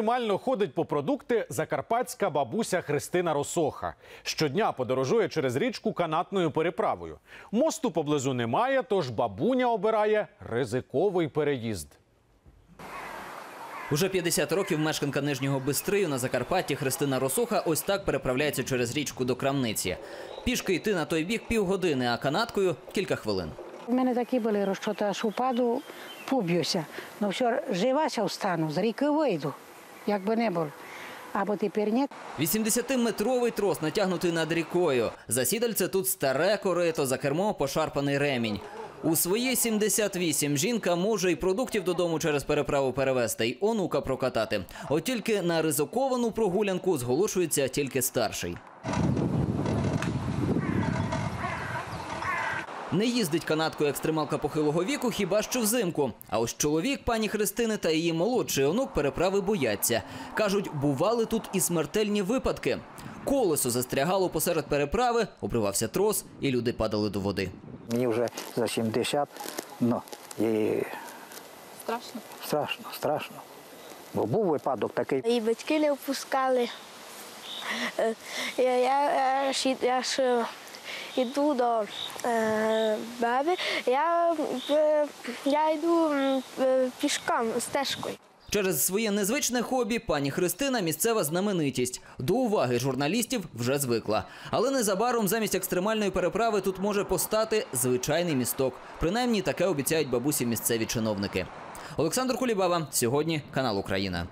Максимально ходить по продукти закарпатська бабуся Христина Росоха. Щодня подорожує через річку канатною переправою. Мосту поблизу немає, тож бабуня обирає ризиковий переїзд. Уже 50 років мешканка нижнього Бистрию на Закарпатті Христина Росоха ось так переправляється через річку до крамниці. Пішки йти на той бік півгодини, а канаткою кілька хвилин. У мене такі були розчоти, аж упаду, поб'юся. Ну все, живася встану, з ріки вийду, як би не було. Або тепер ні. 80-метровий трос натягнутий над рікою. Засідальце тут старе корито, за кермо пошарпаний ремінь. У свої 78 жінка може й продуктів додому через переправу перевезти, й онука прокатати. От тільки на ризиковану прогулянку зголошується тільки старший. Не їздить канаткою екстремалка похилого віку хіба що взимку. А ось чоловік пані Христини та її молодший онук переправи бояться. Кажуть, бували тут і смертельні випадки. Колесо застрягало посеред переправи, обривався трос, і люди падали до води. Мені вже за 70, ну, і Страшно. страшно, страшно. Бо був випадок такий. І батьки не впускали. Е, Я, я, я, я е, йду до е, баби, я, е, я йду е, пішком стежкою. Через своє незвичне хобі пані Христина місцева знаменитість. До уваги журналістів вже звикла. Але незабаром замість екстремальної переправи тут може постати звичайний місток. Принаймні таке обіцяють бабусі місцеві чиновники. Олександр Кулібаба сьогодні канал Україна.